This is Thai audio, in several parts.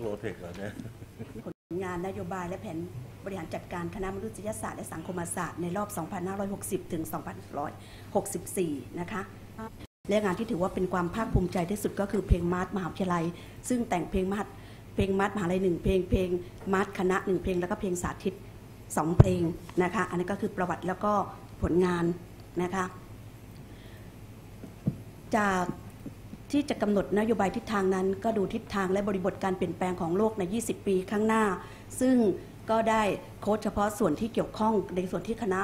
โลเทคเหรอเนี่ยผลงานนโยบายและแผนบริหารจัดการคณะมนุษยศาสตร์และสังคมศาสตร์ในรอบ 2560 ถึง 2564 นะคะและงานที่ถือว่าเป็นความภาคภูมิใจที่สุดก็คือเพลงมาร์ทมหาวิทยาลัย ซึ่งแต่งเพลงมาร์ทเพลงมาร์ทมหาลัยหนึ่งเพลงเพลงมาร์ทคณะหนึ่งเพลงแล้วก็เพลงสาธิตสองเพลงนะคะอันนี้ก็คือประวัติแล้วก็ผลงานนะคะจาก ที่จะกำหนดนโยบายทิศทางนั้น ก็ดูทิศทางและบริบทการเปลี่ยนแปลงของโลกใน 20 ปีข้างหน้า ซึ่งก็ได้โค้ดเฉพาะส่วนที่เกี่ยวข้องในส่วนที่คณะ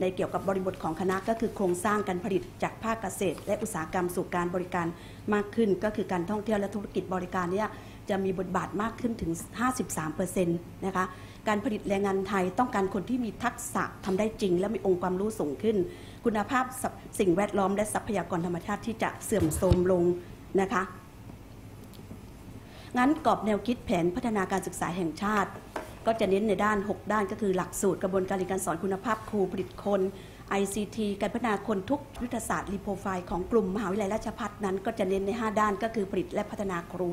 ในเกี่ยวกับบริบทของคณะก็คือโครงสร้างการผลิตจากภาคเกษตร และอุตสาหกรรมสู่การบริการมากขึ้น ก็คือการท่องเที่ยวและธุรกิจบริการเนี่ย จะมีบทบาทมากขึ้นถึง 53%นะคะ การผลิตแรงงานไทยต้องการคนที่มีทักษะทำได้จริง และมีองค์ความรู้สูงขึ้น คุณภาพสิ่งแวดล้อมและทรัพยากรธรรมชาติที่จะเสื่อมโทรมลงนะคะ งั้นกรอบแนวคิดแผนพัฒนาการศึกษาแห่งชาติ ก็จะเน้นในด้าน 6 ด้านก็คือหลักสูตรกระบวนการเรียนการสอนคุณภาพครูผลิตคน ICT การพัฒนาคนทุกยุทธศาสตร์รีโปรไฟล์ของกลุ่มมหาวิทยาลัยราชภัฏนั้น ก็จะเน้นใน 5 ด้านก็คือผลิตและพัฒนาครู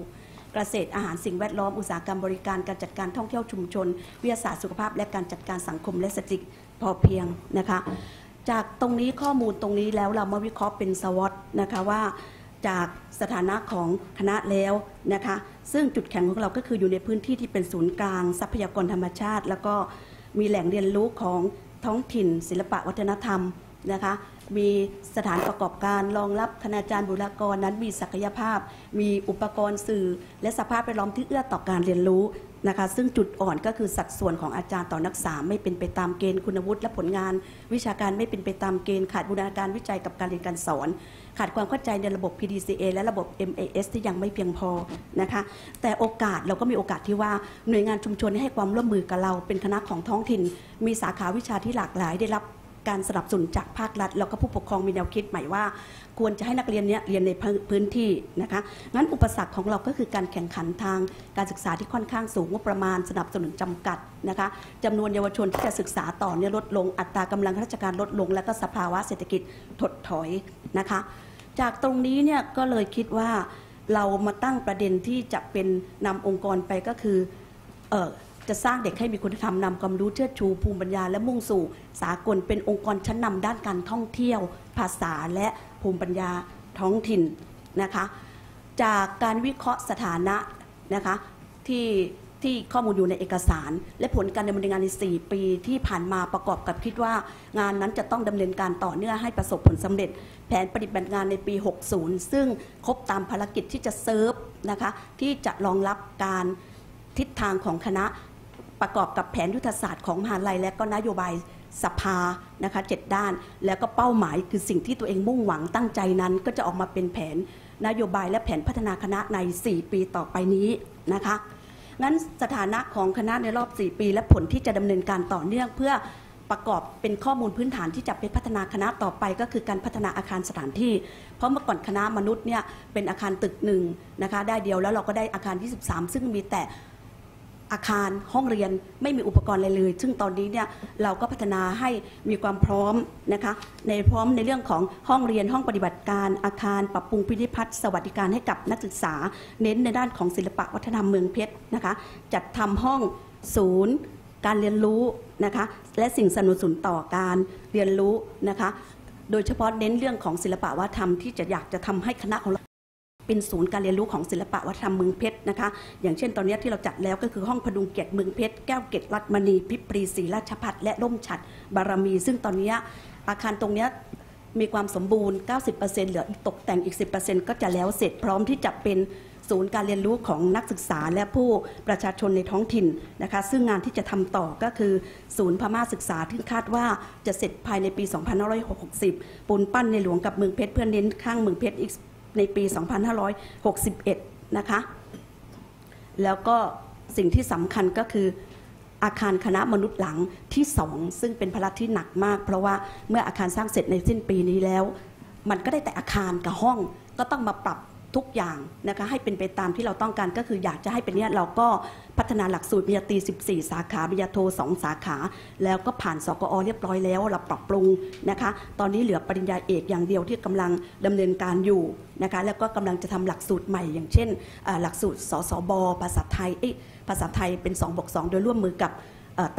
เกษตรอาหารสิ่งแวดล้อมอุตสาหกรรมบริการการจัดการท่องเที่ยวชุมชน วิทยาศาสตร์สุขภาพ และการจัดการสังคมและเศรษฐกิจพอเพียงนะคะจากตรงนี้ข้อมูลตรงนี้แล้วเรามาวิเคราะห์เป็นสวอตนะคะว่าจากสถานะของคณะแล้วนะคะซึ่งจุดแข็งของเราก็คืออยู่ในพื้นที่ที่เป็นศูนย์กลาง ทรัพยากรธรรมชาติ แล้วก็มีแหล่งเรียนรู้ของท้องถิ่น ศิลปะวัฒนธรรมนะคะ มีสถานประกอบการรองรับคณาจารย์บุรากรนั้นมีศักยภาพ มีอุปกรณ์สื่อ และสภาพแวดล้อมที่เอื้อต่อการเรียนรู้นะคะซึ่งจุดอ่อนก็คือสัดส่วนของอาจารย์ต่อนักศึกษาไม่เป็นไปตามเกณฑ์คุณวุฒิและผลงาน วิชาการไม่เป็นไปตามเกณฑ์ขาดบูรณาการวิจัยกับการเรียนการสอน ขาดความเข้าใจในระบบ PDCA และระบบ MAS ที่ยังไม่เพียงพอนะคะแต่โอกาสเราก็มีโอกาสที่ว่าหน่วยงานชุมชนให้ความร่วมมือกับเราเป็นคณะของท้องถิ่น มีสาขาวิชาที่หลากหลายได้รับ การสนับสนุนจากภาครัฐ แล้วก็ผู้ปกครองมีแนวคิดใหม่ว่า ควรจะให้นักเรียนเนี้ยเรียนในพื้นที่นะคะงั้นอุปสรรคของเราก็คือการแข่งขันทางการศึกษาที่ค่อนข้างสูงงบประมาณสนับสนุนจำกัดนะคะจำนวนเยาวชนที่จะศึกษาต่อเนี่ยลดลงอัตรากำลังข้าราชการลดลง และก็สภาวะเศรษฐกิจถดถอยนะคะ จากตรงนี้เนี่ยก็เลยคิดว่าเรามาตั้งประเด็นที่จะเป็นนำองค์กรไปก็คืออ จะสร้างเด็กให้มีคุณธรรมนำความรู้เชิดชูภูมิปัญญาและมุ่งสู่ สากลเป็นองค์กรชั้นนำด้านการท่องเที่ยว ภาษาและภูมิปัญญาท้องถิ่นนะคะ จากการวิเคราะห์สถานะนะคะที่ที่ข้อมูลอยู่ในเอกสาร และผลการดำเนินงานใน 4 ปีที่ผ่านมาประกอบกับคิดว่า งานนั้นจะต้องดำเนินการต่อเนื่องให้ประสบผลสำเร็จ แผนปฏิบัติงานในปี 60 ซึ่งครบตามภารกิจที่จะเซิร์ฟนะคะที่จะรองรับการทิศทางของคณะ ประกอบกับแผนยุทธศาสตร์ของมหาลัย และก็นโยบายสภานะคะเจ็ดด้าน แล้วก็เป้าหมายคือสิ่งที่ตัวเองมุ่งหวังตั้งใจนั้น ก็จะออกมาเป็นแผนนโยบายและแผนพัฒนาคณะใน 4 ปีต่อไปนี้นะคะงั้นสถานะของคณะในรอบ 4 ปี และผลที่จะดำเนินการต่อเนื่องเพื่อประกอบเป็นข้อมูลพื้นฐานที่จะไปพัฒนาคณะต่อไปก็คือการพัฒนาอาคารสถานที่ เพราะเมื่อก่อนคณะมนุษย์เนี่ยเป็นอาคารตึกหนึ่งนะคะได้เดียวแล้วเราก็ได้อาคาร 23 ซึ่งมีแต่ อาคารห้องเรียนไม่มีอุปกรณ์อะไรเลย ซึ่งตอนนี้เนี่ยเราก็พัฒนาให้มีความพร้อมนะคะในพร้อมในเรื่องของห้องเรียนห้องปฏิบัติการอาคาร ปรับปรุงพิพิธภัณฑ์สวัสดิการให้กับนักศึกษา เน้นในด้านของศิลปะวัฒนธรรมเมืองเพชรนะคะจัดทำห้องศูนย์การเรียนรู้นะคะและสิ่งสนับสนุนต่อการเรียนรู้นะคะโดยเฉพาะเน้นเรื่องของศิลปะวัฒนธรรมที่จะอยากจะทำให้คณะของเรา เป็นศูนย์การเรียนรู้ของศิลปะวัฒนธรรมเมืองเพชรนะคะ อย่างเช่นตอนนี้ที่เราจัดแล้วก็คือห้องพดุงเกียรติเมืองเพชรแก้วเกตรัตมณีพิปรีศรีราชพัฒและร่มฉัดบารมี ซึ่งตอนนี้อาคารตรงนี้มีความสมบูรณ์ 90%เหลือตกแต่งอีก 10%ก็จะแล้วเสร็จพร้อมที่จะเป็นศูนย์การเรียนรู้ของนักศึกษาและผู้ประชาชนในท้องถิ่นนะคะ ซึ่งงานที่จะทำต่อก็คือ ศูนย์พม่าศึกษาที่คาดว่าจะเสร็จภายในปี 2560 ปูนปั้นในหลวงกับเมืองเพชรเพื่อเน้นข้างเมืองเพชรอีก ในปี 2561 นะคะ แล้วก็สิ่งที่สำคัญก็คืออาคารคณะมนุษย์หลังที่สองซึ่งเป็นภาระที่หนักมาก เพราะว่าเมื่ออาคารสร้างเสร็จในสิ้นปีนี้แล้ว มันก็ได้แต่อาคารกับห้องก็ต้องมาปรับ ทุกอย่างนะคะให้เป็นไปตามที่เราต้องการก็คืออยากจะให้เป็นเนี่ยเราก็พัฒนาหลักสูตรปริญญาตรี 14 สาขาปริญญาโท 2 สาขา แล้วก็ผ่านสกอเรียบร้อยแล้วเราปรับปรุงนะคะ ตอนนี้เหลือปริญญาเอกอย่างเดียวที่กำลังดำเนินการอยู่นะคะแล้วก็กำลังจะทำหลักสูตรใหม่ อย่างเช่น หลักสูตรสสบ ภาษาไทยภาษาไทยเป็น2บวก2โดยร่วมมือกับ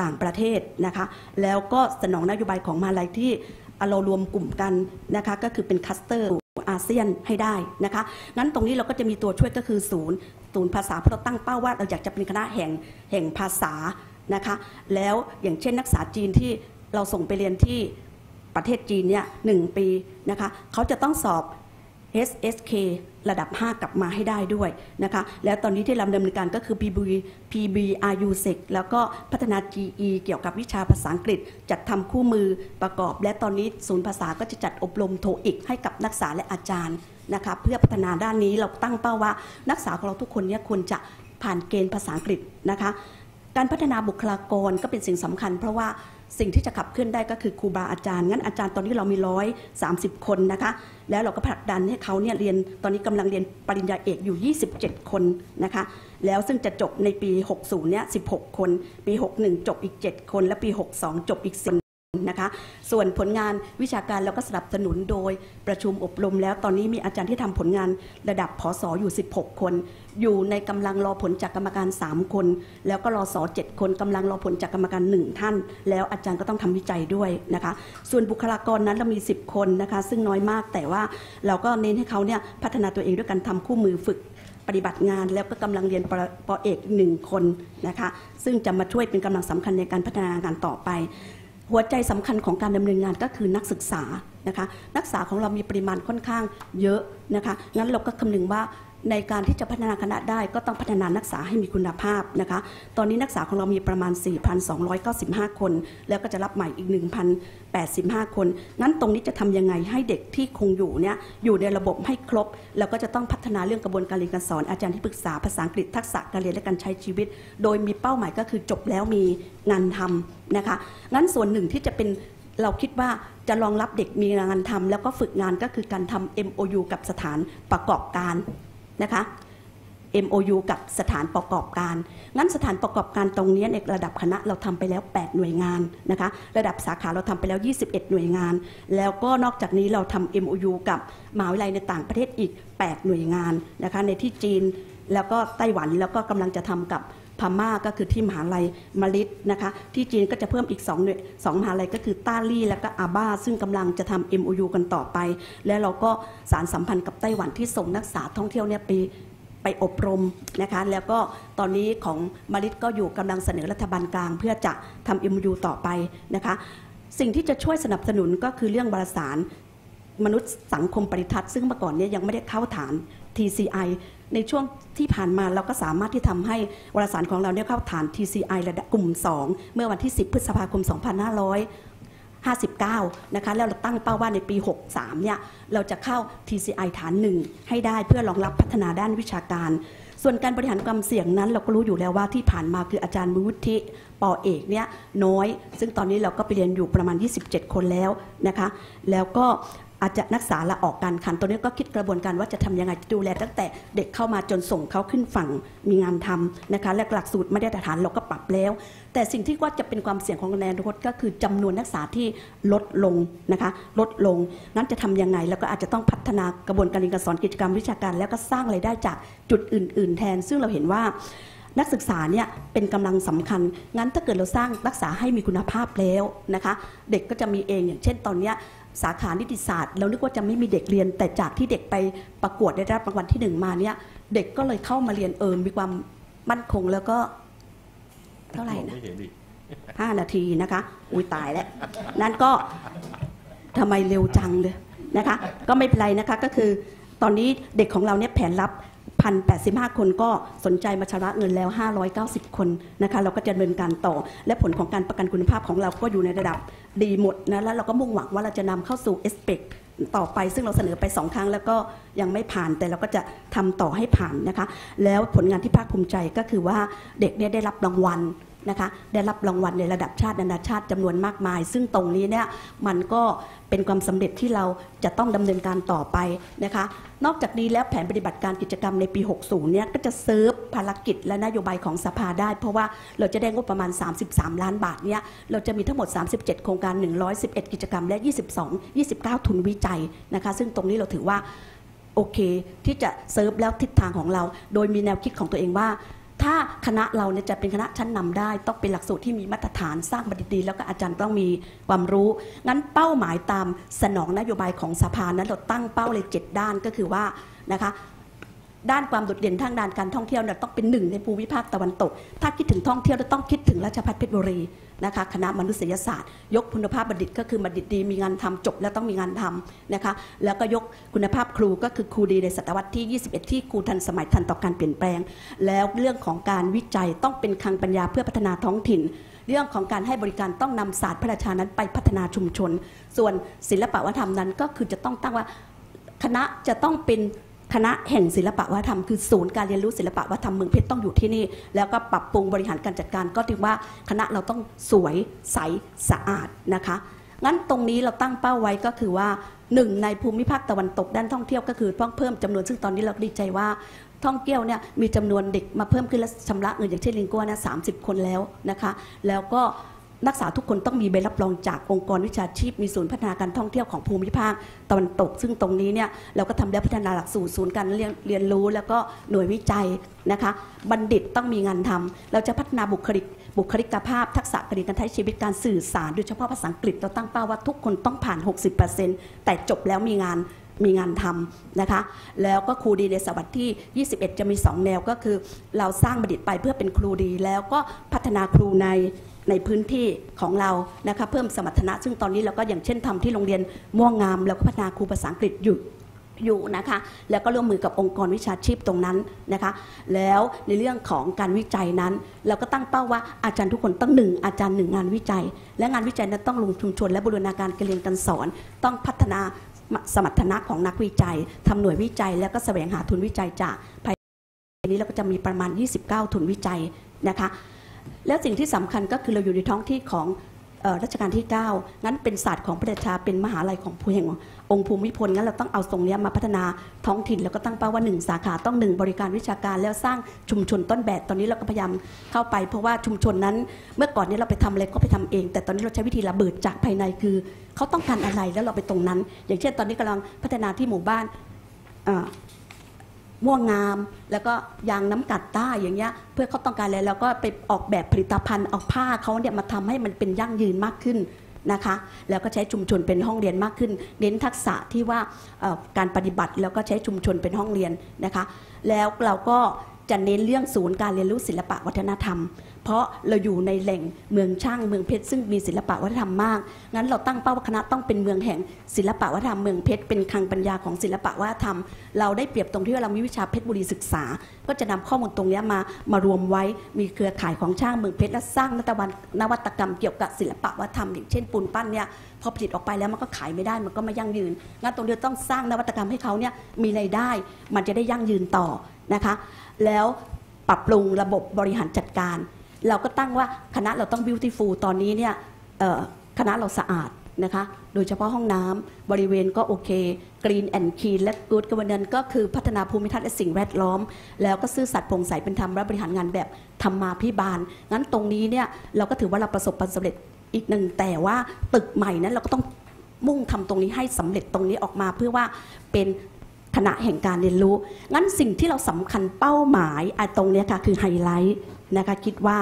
ต่างประเทศนะคะ แล้วก็สนองนโยบายของมาลัยที่เอ่อเรารวมกลุ่มกันนะคะก็คือเป็นคัสเตอร์ อาเซียนให้ได้นะคะ งั้นตรงนี้เราก็จะมีตัวช่วยก็คือศูนย์ศูนย์ภาษาเพราะเราตั้งเป้าว่าเราอยากจะเป็นคณะแห่งแห่งภาษานะคะ แล้วอย่างเช่นนักศึกษาจีนที่เราส่งไปเรียนที่ประเทศจีนเนี่ยหนึ่งปีนะคะเขาจะต้องสอบ SSK ระดับ 5 กลับมาให้ได้ด้วยนะคะ แล้วตอนนี้ที่เราดำเนินการก็คือ PB PBRU SEC แล้วก็พัฒนา GE เกี่ยวกับวิชาภาษาอังกฤษ จัดทำคู่มือประกอบ และตอนนี้ศูนย์ภาษาก็จะจัดอบรมโทอีกให้กับนักศึกษาและอาจารย์นะคะเพื่อพัฒนาด้านนี้เราตั้งเป้าว่า นักศึกษาของเราทุกคนเนี่ยควรจะผ่านเกณฑ์ภาษาอังกฤษนะคะ การพัฒนาบุคลากรก็เป็นสิ่งสำคัญ เพราะว่า สิ่งที่จะขับเคลื่อนได้ก็คือครูบาอาจารย์ งั้นอาจารย์ตอนนี้เรามีร้อยสาคนนะคะ แล้วเราก็ผลักดันให้เขาเนี่ยเรียน ตอนนี้กำลังเรียนปริญญาเอกอยู่ 27 คนนะคะ แล้วซึ่งจะจบในปี 60 เนี่ย 16 คน ปี 61 จบอีก 7 คน และปี 62 จบอีก 10 นะคะส่วนผลงานวิชาการเราก็สนับสนุนโดยประชุมอบรมแล้วตอนนี้มีอาจารย์ที่ทำผลงานระดับผอสออยู่ 16 คน อยู่ในกำลังรอผลจากกรรมการ 3 คน แล้วก็รอสอ7คนกำลังรอผลจากกรรมการ 1 ท่าน แล้วอาจารย์ก็ต้องทำวิจัยด้วยนะคะ ส่วนบุคลากรนั้นเรามี 10 คนนะคะซึ่งน้อยมากแต่ว่าเราก็เน้นให้เขาเนี่ยพัฒนาตัวเองด้วยการทำคู่มือฝึกปฏิบัติงานแล้วก็กำลังเรียนปรปอเอกหนึ่งคนนะคะ ซึ่งจะมาช่วยเป็นกำลังสำคัญในการพัฒนางานต่อไป หัวใจสำคัญของการดำเนินงานก็คือนักศึกษานะคะนักศึกษาของเรามีปริมาณค่อนข้างเยอะนะคะงั้นเราก็คำนึงว่า ในการที่จะพัฒนาคณะได้ก็ต้องพัฒนานักศึกษาให้มีคุณภาพนะคะ ตอนนี้นักศึกษาของเรามีประมาณ 4,295 คน แล้วก็จะรับใหม่อีก 1,085 คน งั้นตรงนี้จะทำยังไงให้เด็กที่คงอยู่เนี่ยอยู่ในระบบให้ครบ แล้วก็จะต้องพัฒนาเรื่องกระบวนการเรียนการสอนอาจารย์ที่ปรึกษาภาษาอังกฤษทักษะการเรียนและการใช้ชีวิต โดยมีเป้าหมายก็คือจบแล้วมีงานทำนะคะ งั้นส่วนหนึ่งที่จะเป็นเราคิดว่าจะรองรับเด็กมีงานทำแล้วก็ฝึกงานก็คือการทำ MOU กับสถานประกอบการ นะคะ MOU กับสถานประกอบการ งั้นสถานประกอบการตรงนี้ในระดับคณะเราทำไปแล้ว 8 หน่วยงานนะคะ ระดับสาขาเราทำไปแล้ว 21 หน่วยงาน แล้วก็นอกจากนี้เราทำ MOU กับมหาวิทยาลัยในต่างประเทศอีก 8 หน่วยงานนะคะ ในที่จีน แล้วก็ไต้หวันแล้วก็กำลังจะทำกับพม่าก็คือที่มหาลัยมาริดนะคะที่จีนก็จะเพิ่มอีก2หน่วยสองมหาลัยก็คือต้าลี่และก็อาบ้า ซึ่งกำลังจะทำ MOU กันต่อไป และเราก็สารสัมพันธ์กับไต้หวันที่ส่งนักศึกษาท่องเที่ยวเนี่ยไปไปอบรมนะคะแล้วก็ตอนนี้ของมาริดก็อยู่กำลังเสนอรัฐบาลกลาง เพื่อจะทำ MOU ต่อไปนะคะสิ่งที่จะช่วยสนับสนุนก็คือเรื่องวารสาร มนุษย์สังคมปริทัศน์ซึ่งเมื่อก่อนเนี้ยังไม่ได้เข้าฐาน TCI ในช่วงที่ผ่านมาเราก็สามารถที่ทำให้วารสารของเราเนี่ยเข้าฐาน TCI ระดับกลุ่ม 2 เมื่อวันที่ 10 พฤษภาคม 2559 นะคะแล้วเราตั้งเป้าว่าในปี 63 เนี่ยเราจะเข้า TCI ฐานหนึ่งให้ได้เพื่อรองรับพัฒนาด้านวิชาการ ส่วนการบริหารความเสี่ยงนั้น เราก็รู้อยู่แล้วว่าที่ผ่านมาคืออาจารย์มุทิ ปอเอกเนี่ยน้อย ซึ่งตอนนี้เราก็ไปเรียนอยู่ประมาณ 27 คนแล้วนะคะ แล้วก็ อาจจะนักศึกษาละออกการคันตัวนี้ก็คิดกระบวนการว่าจะทำยังไงดูแล ตั้งแต่เด็กเข้ามาจนส่งเขาขึ้นฝั่งมีงานทำนะคะและหลักสูตรไม่ได้ตรฐานเราก็ปรับแล้ว แต่สิ่งที่ว่าจะเป็นความเสี่ยงของคะแนนรถก็คือจำนวนนักศึกษาที่ลดลงนะคะลดลงนั้นจะทำยังไง แล้วก็อาจจะต้องพัฒนากระบวนการเรียนการสอนกิจกรรมวิชาการ แล้วก็สร้างรายได้จากจุดอื่น ๆ แทน ซึ่งเราเห็นว่านักศึกษาเนี่ยเป็นกำลังสำคัญ งั้นถ้าเกิดเราสร้างนักศึกษาให้มีคุณภาพแล้วนะคะ เด็กก็จะมีเองอย่างเช่นตอนเนี้ย สาขานิติศาสตร์ เรานึกว่าจะไม่มีเด็กเรียน แต่จากที่เด็กไปประกวดได้รับรางวัลที่หนึ่งมาเนี่ยเด็กก็เลยเข้ามาเรียนเอิญมีความมั่นคงแล้วก็ เท่าไหร่นะห้านาทีนะคะ อุ้ยตายแล้วนั่นก็ทำไมเร็วจังเลยนะคะ ก็ไม่เป็นไรนะคะก็คือตอนนี้เด็กของเราเนี่ยแผนรับ 1,085 คนก็สนใจมาชำระเงินแล้ว 590 คนนะคะเราก็จะดำเนินการต่อ และผลของการประกันคุณภาพของเราก็อยู่ในระดับดีหมดนะแล้วเราก็มุ่งหวังว่าเราจะนำเข้าสู่เอสเปกต่อไปซึ่งเราเสนอไปสองครั้งแล้วก็ยังไม่ผ่านแต่เราก็จะทำต่อให้ผ่านนะคะ แล้วผลงานที่ภาคภูมิใจก็คือว่าเด็กเนี่ยได้รับรางวัล นะคะได้รับรางวัลในระดับชาตินานาชาติจำนวนมากมาย ซึ่งตรงนี้เนี่ยมันก็เป็นความสำเร็จที่เราจะต้องดำเนินการต่อไปนะคะนอกจากนี้แล้วแผนปฏิบัติการกิจกรรมในปี 60 เนี่ยก็จะเซิร์ฟภารกิจและนโยบายของสภาได้ เพราะว่าเราจะได้งบประมาณ 33 ล้านบาทเนี่ยเราจะมีทั้งหมด 37 โครงการ 111 กิจกรรมและ 22 29 ทุนวิจัยนะคะซึ่งตรงนี้เราถือว่าโอเคที่จะเซิร์ฟแล้วทิศทางของเรา โดยมีแนวคิดของตัวเองว่า ถ้าคณะเราเนี่ยจะเป็นคณะชั้นนำได้ ต้องเป็นหลักสูตรที่มีมาตรฐานสร้างบัณฑิตดี แล้วก็อาจารย์ต้องมีความรู้ งั้นเป้าหมายตามสนองนโยบายของสภานั้นเราตั้งเป้าเลยเจ็ดด้านก็คือว่านะคะด้านความโดดเด่นทางด้านการท่องเที่ยวเนี่ยต้องเป็นหนึ่งในภูมิภาคตะวันตก ถ้าคิดถึงท่องเที่ยวต้องคิดถึงราชพัฒเพชรบุรี นะคะคณะมนุษยศาสตร์ ยกคุณภาพบัณฑิตก็คือบัณฑิตดีมีงานทำจบแล้วต้องมีงานทำนะคะแล้วก็ยกคุณภาพครูก็คือครูดีในศตวรรษที่ 21 ที่ครูทันสมัยทันต่อการเปลี่ยนแปลง แล้วเรื่องของการวิจัยต้องเป็นคลังปัญญาเพื่อพัฒนาท้องถิ่นเรื่องของการให้บริการต้องนำศาสตร์พระราชานั้นไปพัฒนาชุมชน ส่วนศิลปวัฒนธรรมนั้นก็คือจะต้องตั้งว่าคณะจะต้องเป็น คณะแห่งศิลปะวัฒนธรรมคือศูนย์การเรียนรู้ศิลปะวัฒนธรรมเมืองเพชรต้องอยู่ที่นี่ แล้วก็ปรับปรุงบริหารการจัดการก็ถือว่าคณะเราต้องสวยใสสะอาดนะคะงั้นตรงนี้เราตั้งเป้าไว้ก็คือว่าหนึ่งในภูมิภาคตะวันตกด้านท่องเที่ยวก็คือต้องเพิ่มจำนวนซึ่งตอนนี้เราดีใจว่าท่องเที่ยวเนี่ยมีจำนวนเด็กมาเพิ่มขึ้นและชำระเงินอย่างเช่นลิงกัวนะสาคนแล้วนะคะ แล้วก็ นักศึกษาทุกคนต้องมีใบรับรองจากองค์กรวิชาชีพ มีศูนย์พัฒนาการท่องเที่ยวของภูมิภาคตะวันตก ซึ่งตรงนี้เนี่ยเราก็ทำแล้วพัฒนาหลักสูตรศูนย์การเรียนเรียนรู้ แล้วก็หน่วยวิจัยนะคะ บัณฑิตต้องมีงานทำเราจะพัฒนาบุคลิกบุคลิกภาพทักษะการเรียนการใช้ชีวิตการสื่อสารโดยเฉพาะภาษาอังกฤษเราตั้งเป้าว่าทุกคนต้องผ่าน 60%แต่จบแล้วมีงานมีงานทำนะคะ แล้วก็ครูดีในสวัสดิ์ที่ 21 จะมี 2 แนวก็คือ เราสร้างบัณฑิตไปเพื่อเป็นครูดีแล้วก็พัฒนาครูใน ในพื้นที่ของเรานะคะเพิ่มสมรรถนะ ซึ่งตอนนี้เราก็อย่างเช่นทำที่โรงเรียนม่วงงามเราก็พัฒนาครูภาษาอังกฤษอยู่อยู่นะคะแล้วก็ร่วมมือกับองค์กรวิชาชีพตรงนั้นนะคะแล้วในเรื่องของการวิจัยนั้น เราก็ตั้งเป้าว่าอาจารย์ทุกคนต้องหนึ่งอาจารย์หนึ่งงานวิจัย และงานวิจัยนั้นต้องลงชุมชน และบูรณาการการเรียนการสอน ต้องพัฒนาสมรรถนะของนักวิจัยทำหน่วยวิจัย แล้วก็แสวงหาทุนวิจัยจากภายในนี้เราก็จะมีประมาณ 29 ทุนวิจัยนะคะ แล้วสิ่งที่สำคัญก็คือเราอยู่ในท้องที่ของรัชกาลที่ 9 งั้นเป็นศาสตร์ของพระราชาเป็นมหาลัยของผู้แห่งองค์ภูมิพลงั้นเราต้องเอาตรงเนี้ยมาพัฒนาท้องถิ่นแล้วก็ตั้งเป้าว่าหนึ่งสาขาต้องหนึ่งบริการวิชาการแล้วสร้างชุมชนต้นแบบตอนนี้เราก็พยายามเข้าไป เพราะว่าชุมชนนั้นเมื่อก่อนนี้เราไปทำอะไรก็ไปทำเอง แต่ตอนนี้เราใช้วิธีระเบิดจากภายในคือ เขาต้องการอะไรแล้วเราไปตรงนั้น อย่างเช่นตอนนี้กำลังพัฒนาที่หมู่บ้าน ม่วงงาม แล้วก็ยางน้ำกัดใต้อย่างเงี้ย เพื่อเขาต้องการอะไรแล้วก็ไปออกแบบผลิตภัณฑ์เอาผ้าเขาเนี่ยมาทำให้มันเป็นยั่งยืนมากขึ้นนะคะ แล้วก็ใช้ชุมชนเป็นห้องเรียนมากขึ้น เน้นทักษะที่ว่าการปฏิบัติแล้วก็ใช้ชุมชนเป็นห้องเรียนนะคะ แล้วเราก็จะเน้นเรื่องศูนย์การเรียนรู้ศิลปะวัฒนธรรม เพราะเราอยู่ในแหล่งเมืองช่างเมืองเพชรซึ่งมีศิลปะวัฒนธรรมมาก งั้นเราตั้งเป้าว่าคณะต้องเป็นเมืองแห่งศิลปะวัฒนธรรมเมืองเพชรเป็นคลังปัญญาของศิลปะวัฒนธรรม เราได้เปรียบตรงที่ว่าเรามีวิชาเพชรบุรีศึกษา ก็จะนำข้อมูลตรงนี้มามารวมไว้มีเครือข่ายของช่างเมืองเพชรและสร้างนวัตวันนวัตกรรมเกี่ยวกับศิลปะวัฒนธรรมอย่างเช่นปูนปั้นเนี่ยพอผลิตออกไปแล้วมันก็ขายไม่ได้มันก็ไม่ยั่งยืนงั้นตรงนี้ต้องสร้างนวัตกรรมให้เขาเนี่ยมีรายได้ มันจะได้ยั่งยืนต่อนะคะ แล้วปรับปรุงระบบบริหารจัดการ เราก็ตั้งว่าคณะเราต้อง beautiful ตอนนี้เนี่ยคณะเราสะอาดนะคะ โดยเฉพาะห้องน้ำบริเวณก็โอเค green and clean และ good governance ก็คือพัฒนาภูมิทัศน์และสิ่งแวดล้อม แล้วก็ซื่อสัตย์โปร่งใสเป็นธรรมและบริหารงานแบบธรรมาพิบาล งั้นตรงนี้เนี่ยเราก็ถือว่าเราประสบความสำเร็จอีกหนึ่ง แต่ว่าตึกใหม่นั้นเราก็ต้องมุ่งทำตรงนี้ให้สำเร็จตรงนี้ออกมาเพื่อว่าเป็นคณะแห่งการเรียนรู้ งั้นสิ่งที่เราสำคัญเป้าหมายไอ้ตรงเนี้ยค่ะคือไฮไลท์ นะคะคิดว่า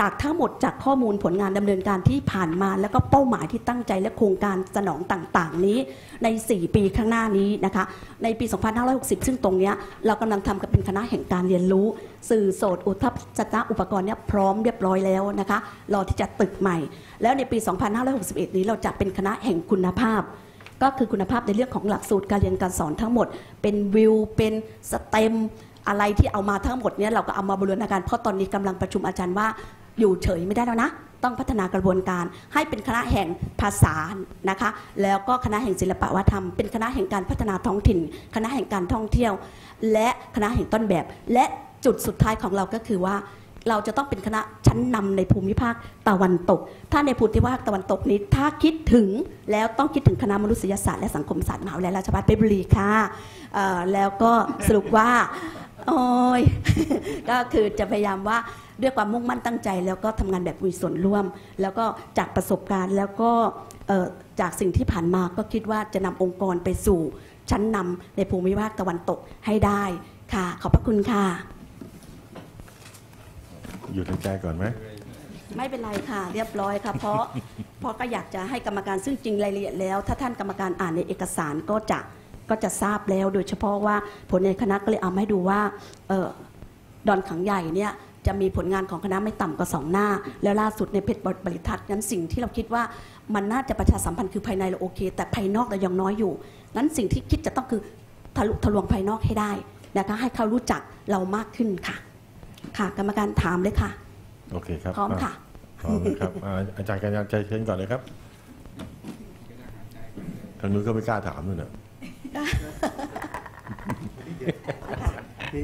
จากทั้งหมดจากข้อมูลผลงานดำเนินการที่ผ่านมา แล้วก็เป้าหมายที่ตั้งใจและโครงการสนองต่างๆ นี้ใน 4 ปีข้างหน้านี้นะคะในปี 2560 ซึ่งตรงนี้เรากำลังทำกันเป็นคณะแห่งการเรียนรู้ สื่อโสดอุทัศนะอุปกรณ์เนี่ยพร้อมเรียบร้อยแล้วนะคะรอที่จะตึกใหม่ แล้วในปี 2561 นี้เราจะเป็นคณะแห่งคุณภาพ ก็คือคุณภาพในเรื่องของหลักสูตรการเรียนการสอนทั้งหมด เป็นวิวเป็นสเต็ม อะไรที่เอามาทั้งหมดเนี่ยเราก็เอามาบริหาการเพราะตอนนี้กำลังประชุมอาจารย์ว่าอยู่เฉยไม่ได้แล้วนะ ต้องพัฒนากระบวนการให้เป็นคณะแห่งภาษานะคะ แล้วก็คณะแห่งศิลปะวัฒนธรรม เป็นคณะแห่งการพัฒนาท้องถิ่น คณะแห่งการท่องเที่ยว และคณะแห่งต้นแบบ และจุดสุดท้ายของเราก็คือว่า เราจะต้องเป็นคณะชั้นนำในภูมิภาคตะวันตก ถ้าในภูมิภาคตะวันตกนี้ ถ้าคิดถึงแล้วต้องคิดถึงคณะมนุษยศาสตร์และสังคมศาสตร์มหาวิทยาลัยราชภัฏเพชรบุรีค่ะแล้วก็สรุปว่า โอ้ยก็คือจะพยายามว่าด้วยความมุ่งมั่นตั้งใจ แล้วก็ทำงานแบบมีส่วนร่วม แล้วก็จากประสบการณ์แล้วก็จากสิ่งที่ผ่านมาก็คิดว่าจะนำองค์กรไปสู่ชั้นนำในภูมิภาคตะวันตกให้ได้ค่ะ ขอบพระคุณค่ะ หยุดหายใจก่อนไหมไม่เป็นไรค่ะ เรียบร้อยค่ะ เพราะเพราะก็อยากจะให้กรรมการซึ่งจริงรายละเอียดแล้ว ถ้าท่านกรรมการอ่านในเอกสารก็จะก็จะทราบแล้ว โดยเฉพาะว่าผลในคณะก็เลยเอามาให้ดูว่าเออดอนขังใหญ่เนี่ยจะมีผลงานของคณะไม่ต่ำกว่าสองหน้า แล้วล่าสุดในเพจบริทัศน์นั้นสิ่งที่เราคิดว่ามันน่าจะประชาสัมพันธ์คือภายในเราโอเค แต่ภายนอกเรายังน้อยอยู่นั้นสิ่งที่คิดจะต้องคือทะลุทะลวงภายนอกให้ได้นะคะให้เขารู้จักเรามากขึ้นค่ะ ค่ะ กรรมการถามเลยค่ะ โอเคครับพร้อมค่ะพร้อมนะครับอ่าอาจารย์กัญญาใจเชิญก่อนเลยครับทางนู้นก็ไม่กล้าถามเลยนะปี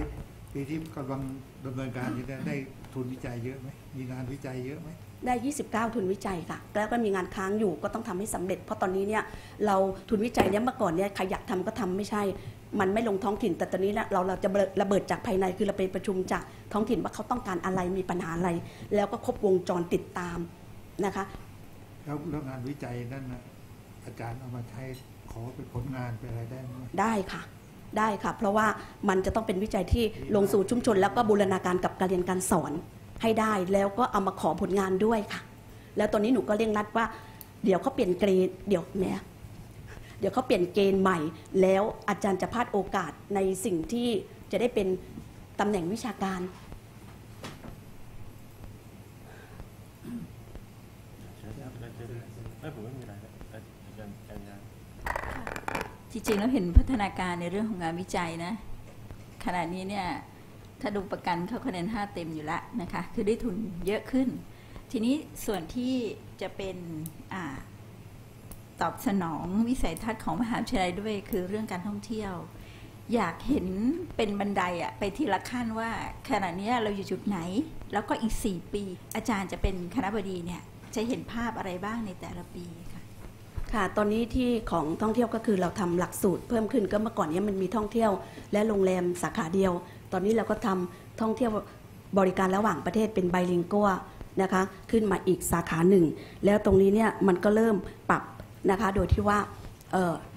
ปีที่กำลังดำเนินการอยู่เนี่ยได้ทุนวิจัยเยอะไหมมีงานวิจัยเยอะไหม ได้ 29 ทุนวิจัยค่ะ แล้วก็มีงานค้างอยู่ก็ต้องทำให้สำเร็จ เพราะตอนนี้เนี่ยเราทุนวิจัยเนี่ยเมื่อก่อนเนี่ยใครอยากทำก็ทำไม่ใช่ มันไม่ลงท้องถิ่น แต่ตอนนี้เนี่ยเราเราจะระเบิดจากภายในคือเราไปประชุมจากท้องถิ่นว่าเขาต้องการอะไรมีปัญหาอะไร แล้วก็ครบวงจรติดตามนะคะแล้วแล้วงานวิจัยนั่นนะอาจารย์เอามาใช้ขอเป็นผลงานเป็นอะไรได้ไหมได้ค่ะได้ค่ะ เพราะว่ามันจะต้องเป็นวิจัยที่ลงสู่ชุมชน แล้วก็บูรณาการกับการเรียนการสอน ให้ได้แล้วก็เอามาขอผลงานด้วยค่ะ แล้วตอนนี้หนูก็เร่งรัดว่า เดี๋ยวเขาเปลี่ยนเกรดเดี๋ยวแหม่เดี๋ยวเขาเปลี่ยนเกณฑ์ใหม่ แล้วอาจารย์จะพลาดโอกาสในสิ่งที่จะได้เป็นตำแหน่งวิชาการจารย์กัญญาจริงๆแล้วเห็นพัฒนาการในเรื่องของงานวิจัยนะ ขณะนี้เนี่ย ถ้าดูประกันเขาคะแนน 5 เต็มอยู่แล้วนะคะ คือได้ทุนเยอะขึ้น ทีนี้ส่วนที่จะเป็นอตอบสนองวิสัยทัศน์ของมหาวิทยาลัยด้วยคือเรื่องการท่องเที่ยว อยากเห็นเป็นบันไดอะไปทีละขั้นว่าขณะนี้เราอยู่จุดไหน แล้วก็อีก 4 ปี อาจารย์จะเป็นคณะบดีเนี่ยจะเห็นภาพอะไรบ้างในแต่ละปีค่ะค่ะ ตอนนี้ที่ของท่องเที่ยวก็คือเราทำหลักสูตรเพิ่มขึ้นก็เมื่อก่อนนี้มันมีท่องเที่ยว และโรงแรมสาขาเดียว ตอนนี้เราก็ทำท่องเที่ยวบริการระหว่างประเทศเป็นไบลิงกัวนะคะขึ้นมาอีกสาขาหนึ่ง แล้วตรงนี้เนี่ยมันก็เริ่มปรับนะคะโดยที่ว่าเ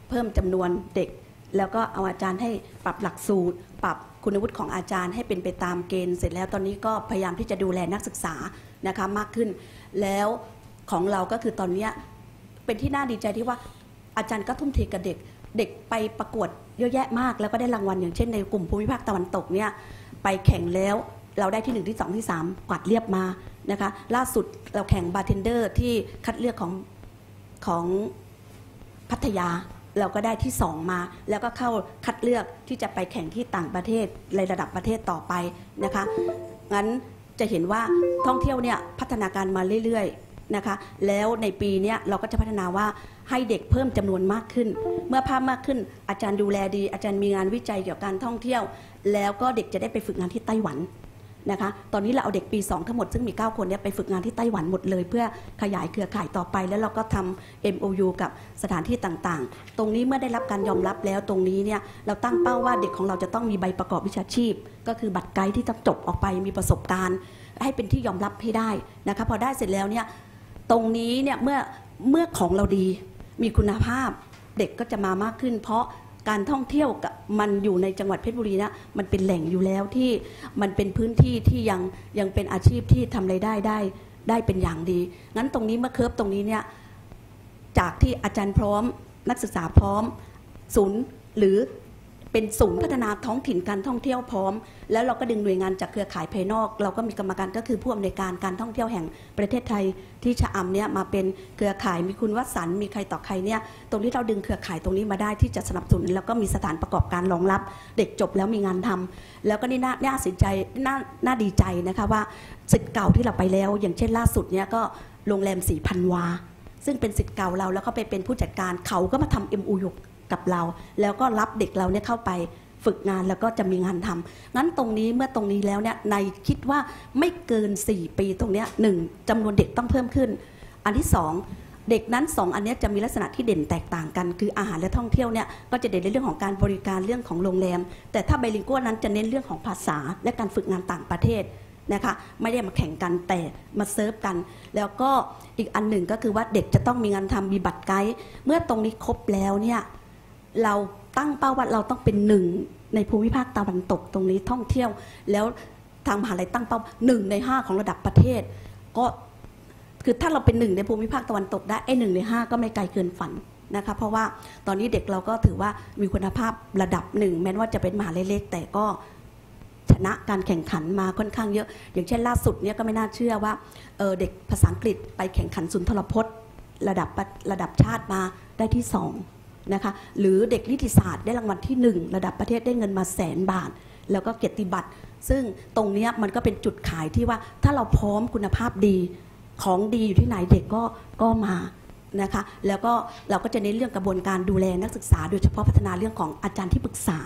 เพิ่มจำนวนเด็ก แล้วก็เอาอาจารย์ให้ปรับหลักสูตร ปรับคุณวุฒิของอาจารย์ให้เป็นไปตามเกณฑ์เสร็จแล้วตอนนี้ก็พยายามที่จะดูแลนักศึกษานะคะมากขึ้น แล้วของเราก็คือตอนนี้เป็นที่น่าดีใจที่ว่าอาจารย์ก็ทุ่มเทกับเด็ก เด็กไปประกวดเยอะแยะมาก แล้วก็ได้รางวัลอย่างเช่นในกลุ่มภูมิภาคตะวันตกเนี่ยไปแข่งแล้วเราได้ที่หนึ่งที่สองที่สามกวาดเรียบมานะคะล่าสุดเราแข่งบาร์เทนเดอร์ที่คัดเลือกของของพัทยาเราก็ได้ที่สองมา แล้วก็เข้าคัดเลือกที่จะไปแข่งที่ต่างประเทศในระดับประเทศต่อไปนะคะงั้นจะเห็นว่าท่องเที่ยวเนี่ยพัฒนาการมาเรื่อยๆนะคะแล้วในปีนี้เราก็จะพัฒนาว่า ให้เด็กเพิ่มจำนวนมากขึ้น เมื่อภาพมากขึ้น อาจารย์ดูแลดี อาจารย์มีงานวิจัยเกี่ยวกับการท่องเที่ยว แล้วก็เด็กจะได้ไปฝึกงานที่ไต้หวันนะคะ ตอนนี้เราเอาเด็กปี 2 ทั้งหมดซึ่งมี 9 คนเนี่ยไปฝึกงานที่ไต้หวันหมดเลย เพื่อขยายเครือข่ายต่อไป แล้วเราก็ทำ MOU กับสถานที่ต่างๆ ตรงนี้เมื่อได้รับการยอมรับแล้วตรงนี้เนี่ยเราตั้งเป้าว่าเด็กของเราจะต้องมีใบประกอบวิชาชีพ ก็คือบัตรไกด์ที่ต้องจบออกไปมีประสบการณ์ ให้เป็นที่ยอมรับให้ได้นะคะพอได้เสร็จแล้วเนี่ยตรงนี้เนี่ยเมื่อเมื่อของเราดี มีคุณภาพเด็กก็จะมามากขึ้น เพราะการท่องเที่ยวกับมันอยู่ในจังหวัดเพชรบุรีนะมันเป็นแหล่งอยู่แล้วที่มันเป็นพื้นที่ที่ยังยังเป็นอาชีพที่ทำไรายได้ได้ได้เป็นอย่างดี งั้นตรงนี้เมื่อเคิร์ฟตรงนี้เนี่ยจากที่อาจารย์พร้อม นักศึกษาพร้อมศูนย์หรือ เป็นศูนย์พัฒนาท้องถิ่นการท่องเที่ยวพร้อม แล้วเราก็ดึงหน่วยงานจากเครือข่ายภายนอก เราก็มีกรรมการก็คือผู้อำนวยการการท่องเที่ยวแห่งประเทศไทยที่ชะอำเนี่ยมาเป็นเครือข่ายมีคุณวัสันต์มีใครต่อใครเนี่ยตรงที่เราดึงเครือข่ายตรงนี้มาได้ที่จะสนับสนุนแล้วก็มีสถานประกอบการรองรับ เด็กจบแล้วมีงานทำแล้วก็นี่น่าน่าสนใจน่าน่าดีใจนะคะว่าสิทธิ์เก่าที่เราไปแล้ว อย่างเช่นล่าสุดเนี่ยก็โรงแรมสีพันวา ซึ่งเป็นสิทธิ์เก่าเราแล้วก็ไปเป็นผู้จัดการเขาก็มาทำ MOU กับเรา แล้วก็รับเด็กเราเนี่ยเข้าไปฝึกงานแล้วก็จะมีงานทำงั้นตรงนี้เมื่อตรงนี้แล้วเนี่ยในคิดว่าไม่เกิน 4 ปีตรงเนี้ยหนึ่งจำนวนเด็กต้องเพิ่มขึ้น อันที่สองเด็กนั้นสองอันนี้จะมีลักษณะที่เด่นแตกต่างกัน คืออาหารและท่องเที่ยวเนี่ยก็จะเด่นในเรื่องของการบริการเรื่องของโรงแรม แต่ถ้าไบลิงกัวนั้นจะเน้นเรื่องของภาษาและการฝึกงานต่างประเทศนะคะไม่ได้มาแข่งกันแต่มาเซิร์ฟกัน แล้วก็อีกอันหนึ่งก็คือว่าเด็กจะต้องมีงานทำมีบัตรไกด์เมื่อตรงนี้ครบแล้วเนี่ย เราตั้งเป้าว่าเราต้องเป็นหนึ่งในภูมิภาคตะวันตกตรงนี้ท่องเที่ยว แล้วทางมหาลัยตั้งเป้าหนึ่งในห้าของระดับประเทศ ก็คือถ้าเราเป็นหนึ่งในภูมิภาคตะวันตกได้ไอ้หนึ่งในห้าก็ไม่ไกลเกินฝันนะคะเพราะว่าตอนนี้เด็กเราก็ถือว่ามีคุณภาพระดับหนึ่งแม้ว่าจะเป็นมหาลัยเล็ก แต่ก็ชนะการแข่งขันมาค่อนข้างเยอะ อย่างเช่นล่าสุดเนี่ยก็ไม่น่าเชื่อว่าเออเด็กภาษาอังกฤษไปแข่งขันสุนทรพจน์ ระดับระดับชาติมาได้ที่สอง นะคะหรือเด็กนิติศาสตร์ได้รางวัลที่หนึ่งระดับประเทศได้เงินมาแสนบาท แล้วก็เกียรติบัตร ซึ่งตรงนี้มันก็เป็นจุดขายที่ว่าถ้าเราพร้อมคุณภาพดีของดีอยู่ที่ไหนเด็กก็ก็มานะคะแล้วก็เราก็จะเน้นเรื่องกระบวนการดูแลนักศึกษา โดยเฉพาะพัฒนาเรื่องของอาจารย์ที่ปรึกษา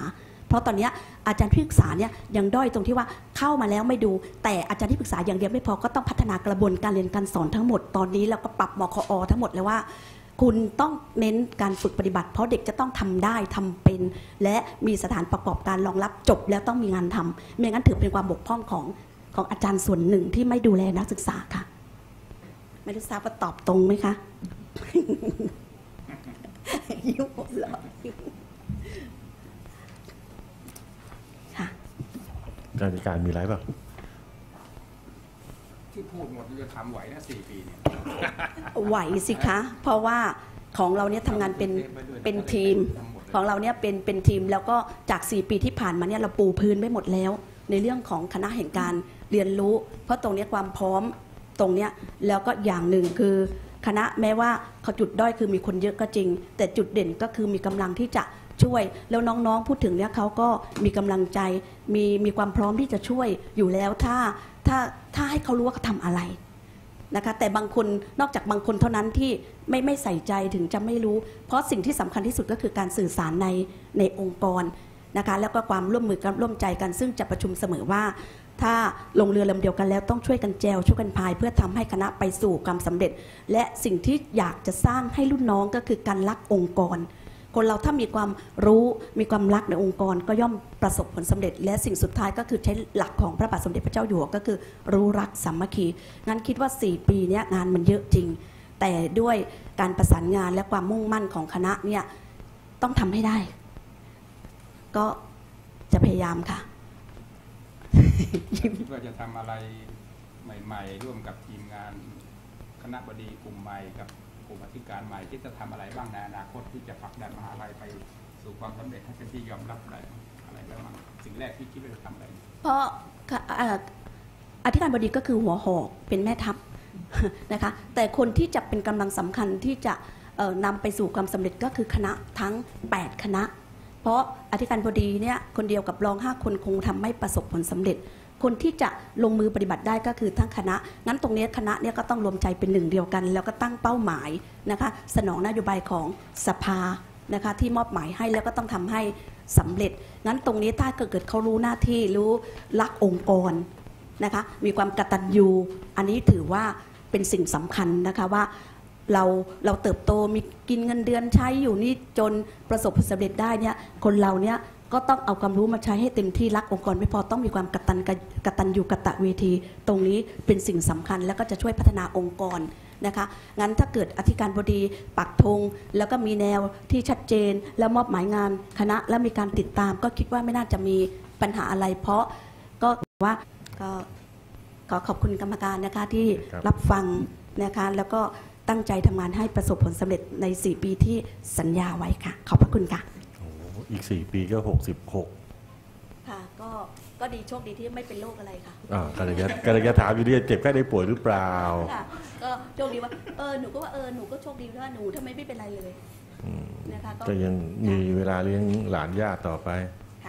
เพราะตอนนี้อาจารย์ที่ปรึกษาเนี่ยยังด้อยตรงที่ว่าเข้ามาแล้วไม่ดู แต่อาจารย์ที่ปรึกษาอย่างเดียวไม่พอก็ต้องพัฒนากระบวนการเรียนการสอนทั้งหมดตอนนี้เราก็ปรับมคอทั้งหมดเลยว่า คุณต้องเน้นการฝึกปฏิบัติ เพราะเด็กจะต้องทำได้ทำเป็น และมีสถานประกอบการรองรับจบแล้วต้องมีงานทำไม่งั้นถือเป็นความบกพร่องของของอาจารย์ส่วนหนึ่งที่ไม่ดูแลนักศึกษาค่ะ ไม่ได้ทราบว่าตอบตรงไหมคะยุ่งหมดแล้วค่ะการจัดการมีไรเปล่า จะทำไหวนะสี่ปีเนี่ยไหวสิคะ เพราะว่าของเราเนี่ยทำงานเป็นเป็นทีม ของเราเนี่ยเป็นเป็นทีมแล้วก็จาก 4 ปีที่ผ่านมาเนี่ยเราปูพื้นไว้หมดแล้ว ในเรื่องของคณะแห่งการเรียนรู้ เพราะตรงเนี้ยความพร้อมตรงเนี้ยแล้วก็อย่างหนึ่งคือคณะแม้ว่าเขาจุดด้อยคือมีคนเยอะก็จริง แต่จุดเด่นก็คือมีกำลังที่จะช่วย แล้วน้องๆพูดถึงเนี่ยเขาก็มีกำลังใจมีมีความพร้อมที่จะช่วยอยู่แล้วถ้าถ้าถ้าให้เขารู้ว่าเขาทำอะไร นะคะแต่บางคนนอกจากบางคนเท่านั้นที่ไม่ไม่ใส่ใจถึงจะไม่รู้ เพราะสิ่งที่สำคัญที่สุดก็คือการสื่อสารในในองค์กรนะคะแล้วก็ความร่วมมือกันร่วมใจกัน ซึ่งจะประชุมเสมอว่า ถ้าลงเรือลำเดียวกันแล้วต้องช่วยกันแจวช่วยกันพาย เพื่อทำให้คณะไปสู่ความสำเร็จ และสิ่งที่อยากจะสร้างให้รุ่นน้องก็คือการรักองค์กร คนเราถ้ามีความรู้มีความรักในองค์กร ก็ย่อมประสบผลสำเร็จ และสิ่งสุดท้ายก็คือใช้หลักของพระบาทสมเด็จพระเจ้าอยู่หัวก็คือ รู้รักสามัคคีงั้นคิดว่า 4 ปีนี้งานมันเยอะจริง แต่ด้วยการประสานงานและความมุ่งมั่นของคณะเนี่ยต้องทำให้ได้ ก็จะพยายามค่ะคิดว่าจะทำอะไรใหม่ ๆ ร่วมกับทีมงานคณะบดีกลุ่มใหม่กับ อธิการใหม่ที่จะทำอะไรบ้างในอนาคตที่จะผลักดันมหาลัยไปสู่ความสำเร็จให้เป็นที่ยอมรับได้อะไรบ้างสิ่งแรกที่คิดว่าจะทำอะไร เพราะอธิการบดีก็คือหัวหอกเป็นแม่ทัพนะคะแต่คนที่จะเป็นกำลังสำคัญที่จะเอ่อนำไปสู่ความสำเร็จก็คือคณะทั้ง 8 คณะ เพราะอธิการบดีเนี่ยคนเดียวกับรองห้าคนคงทำไม่ประสบผลสำเร็จ คนที่จะลงมือปฏิบัติได้ก็คือทั้งคณะ งั้นตรงนี้คณะเนี่ยก็ต้องรวมใจเป็นหนึ่งเดียวกัน แล้วก็ตั้งเป้าหมายนะคะสนองนโยบายของสภานะคะที่มอบหมายให้แล้วก็ต้องทำให้สำเร็จ งั้นตรงนี้ถ้าเกิดเขารู้หน้าที่รู้รักองค์กรนะคะมีความกตัญญูอันนี้ถือว่าเป็นสิ่งสำคัญนะคะว่าเราเราเติบโตมีกินเงินเดือนใช้อยู่นี่จนประสบผลสำเร็จได้เนี่ยคนเราเนี่ย ก็ต้องเอาความรู้มาใช้ให้เต็มที่รักองค์กรไม่พอต้องมีความกตัญกตัญญูกตะเวที ตรงนี้เป็นสิ่งสำคัญ แล้วก็จะช่วยพัฒนาองค์กรนะคะงั้นถ้าเกิดอธิการบดีปักธงแล้วก็มีแนวที่ชัดเจน แล้วมอบหมายงานคณะและมีการติดตาม ก็คิดว่าไม่น่าจะมีปัญหาอะไร เพราะก็ว่าก็ขอขอบคุณกรรมการนะคะที่รับฟังนะคะแล้วก็ตั้งใจทำงานให้ประสบผลสำเร็จใน 4 ปีที่สัญญาไว้ค่ะ ขอบพระคุณค่ะ อ้โหอีกสี่ปีก็หกสิบหกค่ะก็ก็ดีโชคดีที่ไม่เป็นโรคอะไรค่ะอ่ากำลังจะกำลังจะถามอยู่ดีเจ็บแค่ได้ป่วยหรือเปล่าค่ะก็โชคดีว่าเออหนูก็ว่าเออหนูก็โชคดีว่าหนูทำไมไม่เป็นไรเลยอืมนะคะก็ยังมีเวลาเลี้ยงหลานญาติต่อไปค